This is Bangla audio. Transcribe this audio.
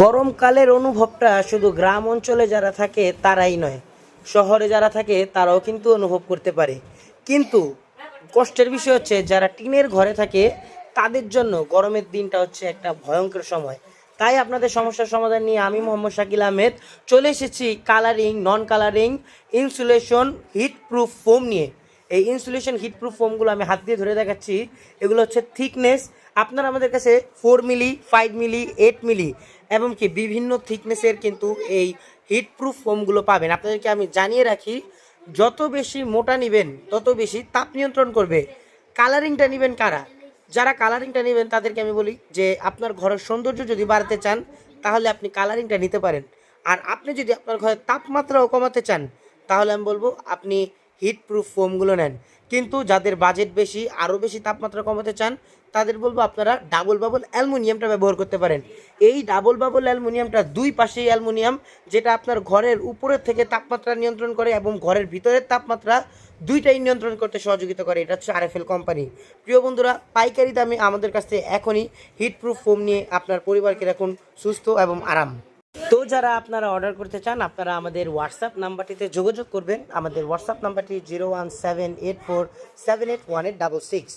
গরমকালের অনুভবটা শুধু গ্রাম অঞ্চলে যারা থাকে, তারাই নয়। শহরে যারা থাকে, তারাও কিন্তু অনুভব করতে পারে। কিন্তু কষ্টের বিষয় হচ্ছে, যারা টিনের ঘরে থাকে, তাদের জন্য গরমের দিনটা হচ্ছে একটা ভয়ঙ্কর সময়। তাই আপনাদের সমস্যার সমাধান নিয়ে আমি মোহাম্মদ শাকিল আহমেদ চলে এসেছি colouring non colouring insulation heat proof foam নিয়ে। এই ইনসুলেশন হিট প্রুফ ফোমগুলো আমি হাত দিয়ে ধরে দেখাচ্ছি, এগুলো হচ্ছে থিকনেস আপনারা আমাদের কাছে four milli five milli eight milli এবং কি বিভিন্ন থিকনেসের কিন্তু এই হিট প্রুফ ফোমগুলো পাবেন। আপনাদেরকে আমি জানিয়ে রাখি, যত বেশি মোটা নেবেন, তত বেশি তাপ নিয়ন্ত্রণ করবে। কালারিংটা নেবেন কারা? যারা কালারিংটা নেবেন, তাদেরকে আমি বলি যে আপনার ঘরের সৌন্দর্য যদি বাড়াতে চান, তাহলে আপনি কালারিংটা নিতে পারেন। আর আপনি যদি আপনার ঘরের তাপমাত্রাও কমাতে চান, তাহলে আমি বলব আপনি হিট প্রুফ ফোমগুলো নেন। কিন্তু যাদের বাজেট বেশি, আরও বেশি তাপমাত্রা কমাতে চান, তাদের বলব আপনারা ডাবল বাবল অ্যালুমিনিয়ামটা ব্যবহার করতে পারেন। এই ডাবল বাবল অ্যালুমিনিয়ামটা দুই পাশেই অ্যালুমিনিয়াম, যেটা আপনার ঘরের উপরের থেকে তাপমাত্রা নিয়ন্ত্রণ করে এবং ঘরের ভিতরের তাপমাত্রা দুইটাই নিয়ন্ত্রণ করতে সহযোগিতা করে। এটা হচ্ছে আরএফএল কোম্পানি। প্রিয় বন্ধুরা, পাইকারি দামে আমাদের কাছ থেকে এখনই হিট প্রুফ ফোম নিয়ে আপনার পরিবারকে রাখুন সুস্থ এবং আরাম। তো যারা আপনারা অর্ডার করতে চান, আপনারা আমাদের হোয়াটসঅ্যাপ নাম্বারটিতে যোগাযোগ করবেন। আমাদের হোয়াটসঅ্যাপ নাম্বারটি zero one seven eight four seven eight one eight double six